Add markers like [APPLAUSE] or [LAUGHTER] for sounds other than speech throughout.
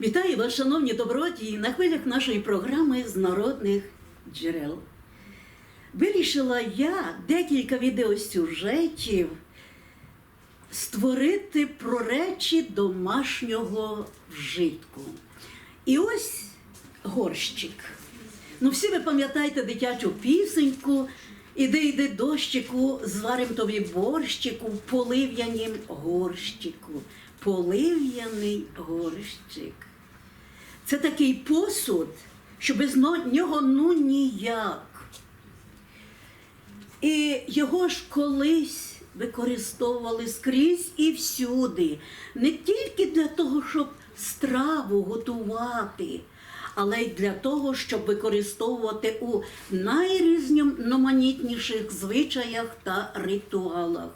Вітаю вас, шановні добродії, на хвилях нашої програми з народних джерел. Вирішила я декілька відеосюжетів створити про речі домашнього вжитку. І ось горщик. Ну, всі ви пам'ятаєте дитячу пісеньку. Іди, йди дощику, зварим тобі борщику, полив'янім горщику. Полив'яний горщик. Це такий посуд, що без нього ну ніяк. І його ж колись використовували скрізь і всюди, не тільки для того, щоб страву готувати, але й для того, щоб використовувати у найрізноманітніших звичаях та ритуалах.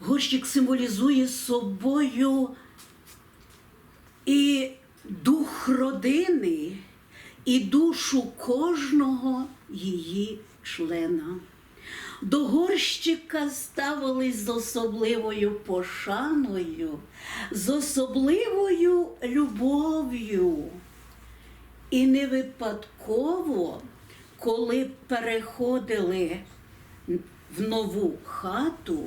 Горщик символізує собою і дух родини, і душу кожного її члена. До горщика ставились з особливою пошаною, з особливою любов'ю. І не випадково, коли переходили в нову хату,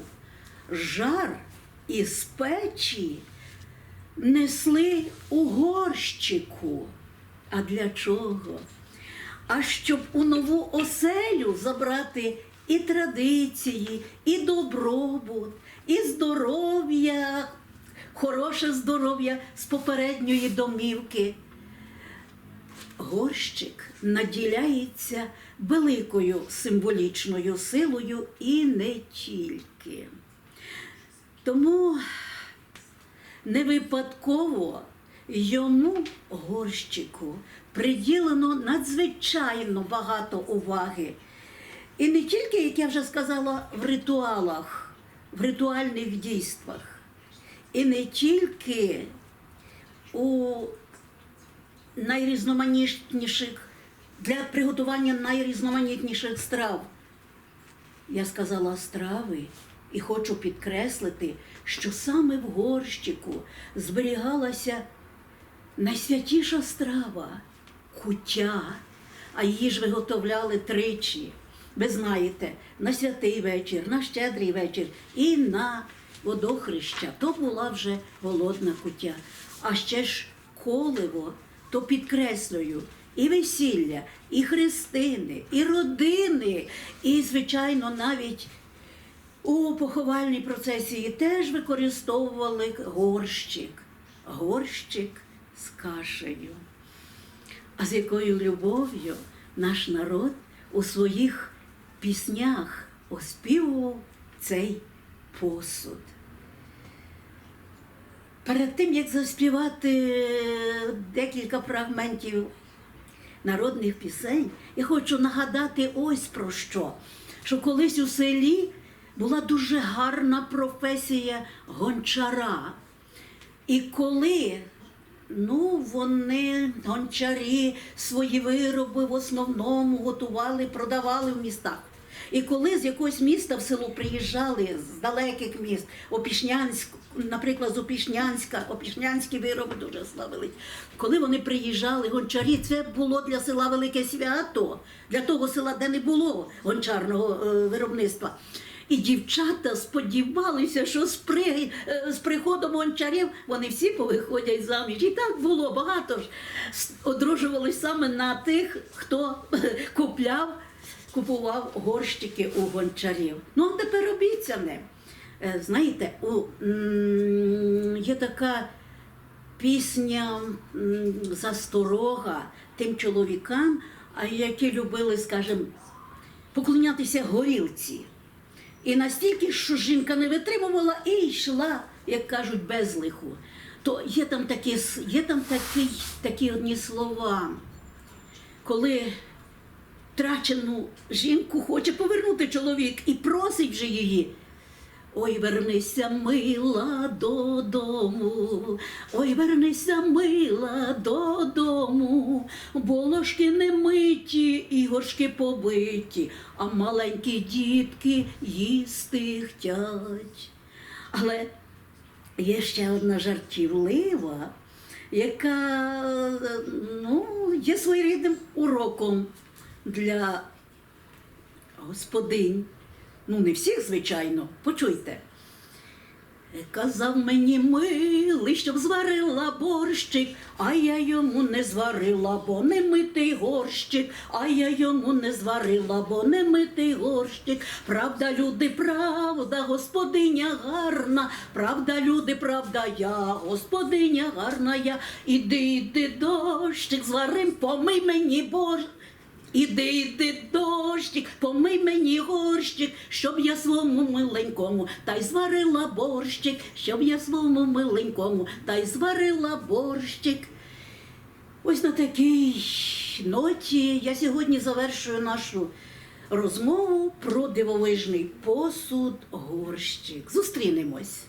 жар із печі несли у горщику. А для чого? А щоб у нову оселю забрати і традиції, і добробут, і здоров'я, хороше здоров'я з попередньої домівки. Горщик наділяється великою символічною силою і не тільки. Тому не випадково йому горщику приділено надзвичайно багато уваги. І не тільки, як я вже сказала, в ритуалах, в ритуальних дійствах, і не тільки у найрізноманітніших для приготування найрізноманітніших страв. Я сказала страви і хочу підкреслити, що саме в горщику зберігалася найсвятіша страва куття, а її ж виготовляли тричі. Ви знаєте, на святий вечір, на щедрий вечір і на водохреща. То була вже голодна куття. А ще ж коливо, то підкреслюю, і весілля, і хрестини, і родини, і, звичайно, навіть у поховальній процесії теж використовували горщик, горщик з кашею. А з якою любов'ю наш народ у своїх піснях оспівував цей посуд. Перед тим, як заспівати декілька фрагментів народних пісень, я хочу нагадати ось про що. Що колись у селі була дуже гарна професія гончара. І коли ну, вони, гончарі, свої вироби в основному готували, продавали в містах. І коли з якогось міста в село приїжджали з далеких міст, Опішнянськ, наприклад, з Опішнянська, Опішнянські вироби дуже славили. Коли вони приїжджали, гончарі, це було для села велике свято, для того села, де не було гончарного е, виробництва. І дівчата сподівалися, що з, при, е, з приходом гончарів вони всі повиходять заміж. І так було багато ж. Одружувались саме на тих, хто [LAUGHS] купляв, купував горщики у гончарів. Ну, а тепер обіцяне. Е, Знаєте, у, є така пісня засторога тим чоловікам, які любили, скажімо, поклонятися горілці. І настільки, що жінка не витримувала і йшла, як кажуть, без лиху. То є там такі, є там такі, такі одні слова, коли втрачену жінку хоче повернути чоловік і просить вже її. Ой, вернися, мила, додому, ой, вернися, мила, додому, бо ложки не миті і горшки побиті, а маленькі дітки їсти хтять. Але є ще одна жартівлива яка ну, є своєрідним уроком для господинь. Ну, не всіх, звичайно, почуйте. Казав мені милий, щоб зварила борщик, а я йому не зварила, бо не митий горщик, а я йому не зварила, бо не митий горщик. Правда, люди, правда, господиня гарна, правда, люди, правда, я, господиня гарна я. Іди, іди, дощик, зварим, помий мені борщ. Іди, іди, дощик, помий мені горщик, щоб я своєму миленькому та й зварила борщик, щоб я своєму миленькому та й зварила борщик. Ось на такій ноті я сьогодні завершую нашу розмову про дивовижний посуд горщик. Зустрінемось.